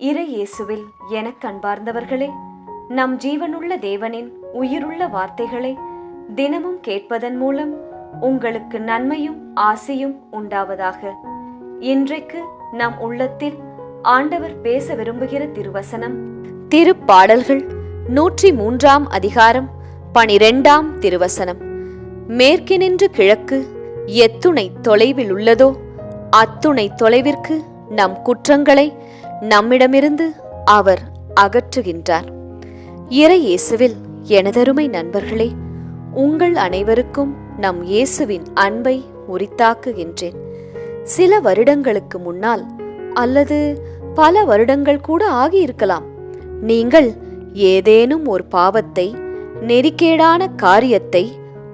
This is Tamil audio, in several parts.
இறை இயேசுவில் எனக் கண்பார்ந்தவர்களே நம் ஜீவனுள்ள தேவனின் உயிருள்ள வார்த்தைகளை தினமும் கேட்பதன் மூலம் உங்களுக்கு நன்மையும் ஆசையும் உண்டாவதாக. இன்றைக்கு நம் உள்ளத்தில் ஆண்டவர் பேச விரும்புகிற திருவசனம் திருப்பாடல்கள் நூற்றி மூன்றாம் அதிகாரம் பனிரெண்டாம் திருவசனம். மேற்கினின்று கிழக்கு எத்துணை தொலைவில் உள்ளதோ அத்துணை தொலைவிற்கு நம் குற்றங்களை நம்மிடமிருந்து அவர் அகற்றுகின்றார். இறை இயேசுவில் எனதருமை நண்பர்களே உங்கள் அனைவருக்கும் நம் இயேசுவின் அன்பை உரித்தாக்குகின்றேன். சில வருடங்களுக்கு முன்னால் அல்லது பல வருடங்கள் கூட ஆகியிருக்கலாம். நீங்கள் ஏதேனும் ஒரு பாவத்தை நெறிக்கேடான காரியத்தை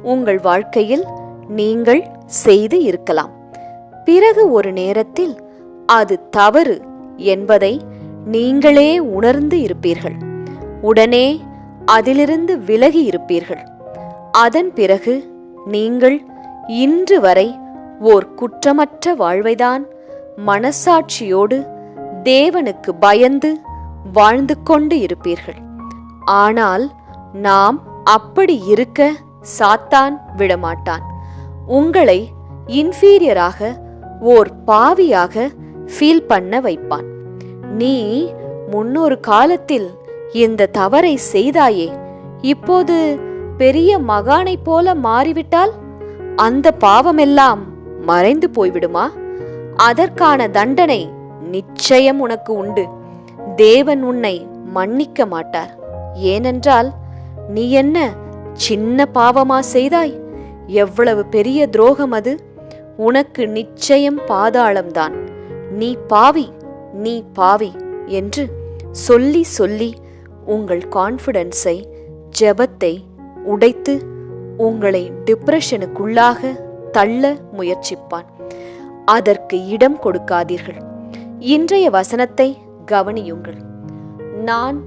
உங்கள் வாழ்க்கையில் நீங்கள் செய்து இருக்கலாம். பிறகு ஒரு நேரத்தில் அது தவறு என்பதை நீங்களே உணர்ந்து இருப்பீர்கள். உடனே அதிலிருந்து விலகி இருப்பீர்கள். அதன் பிறகு நீங்கள் இன்று வரை ஓர் குற்றமற்ற வாழ்வைதான் மனசாட்சியோடு தேவனுக்கு பயந்து வாழ்ந்து கொண்டு இருப்பீர்கள். ஆனால் நாம் அப்படி இருக்க சாத்தான் விடமாட்டான். உங்களை இன்ஃபீரியராக ஓர் பாவியாக ஃபீல் பண்ண வைப்பான். நீ முன்னொரு காலத்தில் இந்த தவறை செய்தாயே இப்போது பெரிய மகானைப் போல மாறிவிட்டால் அந்த பாவமெல்லாம் மறைந்து போய்விடுமா? அதற்கான தண்டனை நிச்சயம் உனக்கு உண்டு. தேவன் உன்னை மன்னிக்க மாட்டார். ஏனென்றால் நீ என்ன சின்ன பாவமா செய்தாய்? எவ்வளவு பெரிய துரோகம் அது. உனக்கு நிச்சயம் பாதாளம்தான். நீ பாவி நீ பாவி என்று சொல்லி சொல்லி உங்கள் கான்ஃபிடன்ஸை ஜெபத்தை உடைத்து உங்களை டிப்ரெஷனுக்குள்ளாக தள்ள முயற்சிப்பான். அதற்கு இடம் கொடுக்காதீர்கள். இன்றைய வசனத்தை கவனியுங்கள். நான்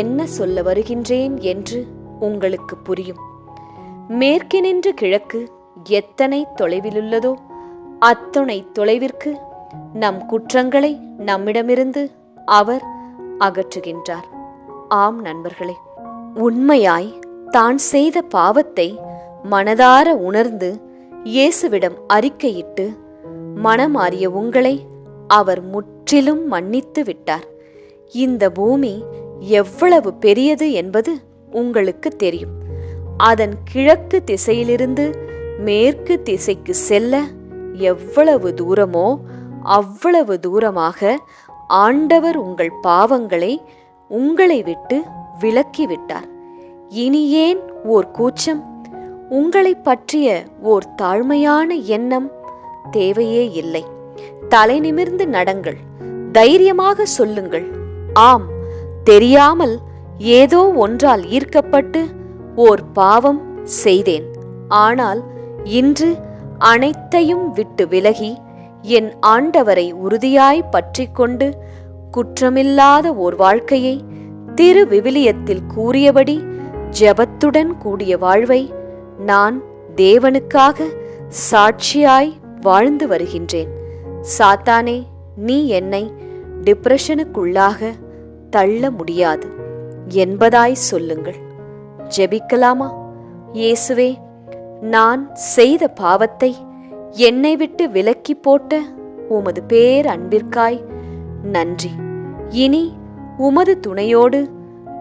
என்ன சொல்ல வருகின்றேன் என்று உங்களுக்கு புரியும். மேற்கினின்று கிழக்கு எத்தனை தொலைவிலுள்ளதோ அத்துணை தொலைவிற்கு நம் குற்றங்களை நம்மிடமிருந்து அவர் அகற்றுகின்றார். ஆம் நண்பர்களே உண்மையாய் தான் செய்த பாவத்தை மனதார உணர்ந்து இயேசுவிடம் அறிக்கையிட்டு மனமாறிய உங்களை அவர் முற்றிலும் மன்னித்து விட்டார். இந்த பூமி எவ்வளவு பெரியது என்பது உங்களுக்கு தெரியும். அதன் கிழக்கு திசையிலிருந்து மேற்கு திசைக்கு செல்ல எவ்வளவு தூரமோ அவ்வளவு தூரமாக ஆண்டவர் உங்கள் பாவங்களை உங்களை விட்டு விலக்கிவிட்டார். இனி ஏன் ஓர் கூச்சம். உங்களை பற்றிய ஓர் தாழ்மையான எண்ணம் தேவையே இல்லை. தலை நிமிர்ந்து நடங்கள். தைரியமாக சொல்லுங்கள். ஆம் தெரியாமல் ஏதோ ஒன்றால் ஈர்க்கப்பட்டு ஓர் பாவம் செய்தேன். ஆனால் இன்று அனைத்தையும் விட்டு விலகி என் ஆண்டவரை உறுதியாய் பற்றி கொண்டு குற்றமில்லாத ஓர் வாழ்க்கையை திரு விவிலியத்தில் கூறியபடி ஜெபத்துடன் கூடிய வாழ்வை நான் தேவனுக்காக சாட்சியாய் வாழ்ந்து வருகின்றேன். சாத்தானே நீ என்னை டிப்ரெஷனுக்குள்ளாக தள்ள முடியாது என்பதாய் சொல்லுங்கள். ஜெபிக்கலாமா? இயேசுவே நான் செய்த பாவத்தை என்னை விட்டு விலக்கி போட்ட உமது பேர் அன்பிற்காய் நன்றி. இனி உமது துணையோடு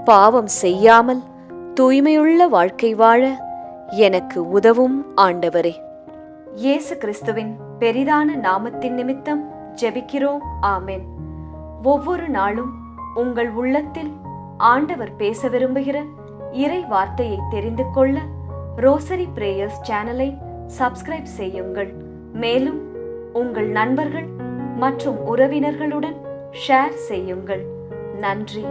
பாவம் செய்யாமல் தூய்மையுள்ள வாழ்க்கை வாழ எனக்கு உதவும் ஆண்டவரே. இயேசு கிறிஸ்துவின் பெரிதான நாமத்தின் நிமித்தம் ஜெபிக்கிறோம். ஆமென். ஒவ்வொரு நாளும் உங்கள் உள்ளத்தில் ஆண்டவர் பேச விரும்புகிற இறை வார்த்தையை தெரிந்து கொள்ள ரோசரி பிரேயர்ஸ் சேனலை சப்ஸ்கிரைப் செய்யுங்கள். மேலும் உங்கள் நண்பர்கள் மற்றும் உறவினர்களுடன் ஷேர் செய்யுங்கள். நன்றி.